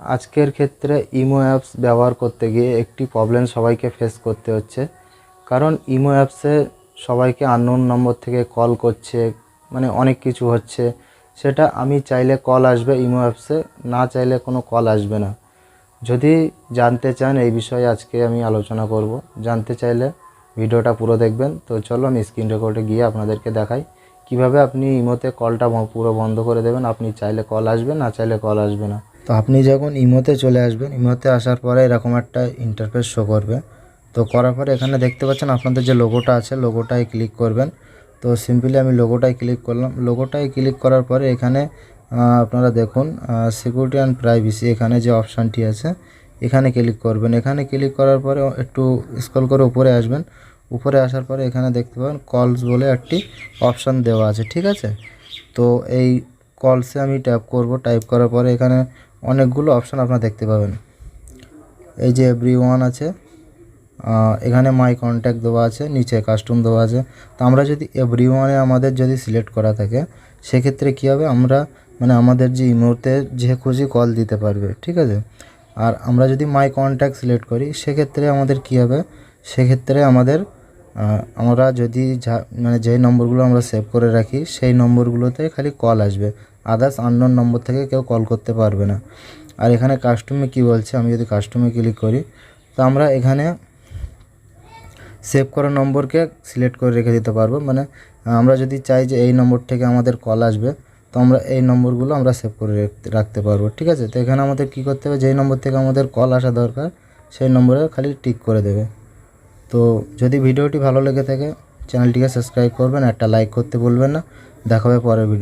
আজকের ক্ষেত্রে imo apps ব্যবহার করতে গিয়ে একটি প্রবলেম সবাইকে ফেস করতে হচ্ছে। কারণ ইমো অ্যাপসে সবাইকে আননোন নম্বর থেকে কল করছে মানে অনেক কিছু হচ্ছে। সেটা আমি চাইলে কল আসবে ইমো অ্যাপসে, না চাইলে কোনো কল আসবে না। যদি জানতে চান এই বিষয়ে আজকে আমি আলোচনা করব, জানতে চাইলে ভিডিওটা পুরো দেখবেন। তো চলো আমি স্ক্রিন রেকর্ডে গিয়ে আপনাদেরকে দেখাই কীভাবে আপনি ইমোতে কলটা পুরো বন্ধ করে দেবেন। আপনি চাইলে কল আসবে, না চাইলে কল আসবে না। তো আপনি যখন ইমোতে চলে আসবেন, ইমোতে আসার পরে এরকম একটা ইন্টারফেস শো করবে। তো করার পরে এখানে দেখতে পাচ্ছেন আপনাদের যে লোগোটা আছে লোগোটায় ক্লিক করবেন। তো সিম্পলি আমি লোগোটায় ক্লিক করলাম। লোগোটায় ক্লিক করার পরে এখানে আপনারা দেখুন সিকিউরিটি অ্যান্ড প্রাইভেসি এখানে যে অপশানটি আছে, এখানে ক্লিক করবেন। এখানে ক্লিক করার পরে একটু স্ক্রল করে উপরে আসবেন। উপরে আসার পরে এখানে দেখতে পাবেন কলস বলে একটি অপশান দেওয়া আছে, ঠিক আছে? তো এই কলসে আমি ট্যাপ করব। টাইপ করার পরে এখানে অনেকগুলো অপশান আপনারা দেখতে পাবেন। এই যে এভরি ওয়ান আছে এখানে মাই কন্ট্যাক্ট দেওয়া আছে, নিচে কাস্টম দেওয়া আছে। তো আমরা যদি এভরি ওয়ানে আমাদের যদি সিলেক্ট করা থাকে, সেক্ষেত্রে কী হবে? আমরা মানে আমাদের যে এই মুহূর্তে যে খুশি কল দিতে পারবে, ঠিক আছে? আর আমরা যদি মাই কন্ট্যাক্ট সিলেক্ট করি, সেক্ষেত্রে আমাদের কী হবে? সেক্ষেত্রে আমাদের আমরা যদি যা মানে যেই নম্বরগুলো আমরা সেভ করে রাখি, সেই নম্বরগুলোতে খালি কল আসবে। আদার্স আননোন নম্বর থেকে কেউ কল করতে পারবে না। আর এখানে কাস্টমে কি বলছে? আমি যদি কাস্টমে ক্লিক করি, তো আমরা এখানে সেভ করা নম্বরকে সিলেক্ট করে রেখে দিতে পারব। মানে আমরা যদি চাই যে এই নম্বর থেকে আমাদের কল আসবে, তো আমরা এই নম্বরগুলো আমরা সেভ করে রাখতে- পারব। ঠিক আছে? তো এখানে আমাদের কি করতে হবে? যেই নম্বর থেকে আমাদের কল আসা দরকার, সেই নম্বরে খালি টিক করে দেবে। তো যদি ভিডিওটি ভালো লেগে থাকে চ্যানেলটিকে সাবস্ক্রাইব করবেন একটা লাইক করতে ভুলবেন না। দেখা হবে পরের ভিডিও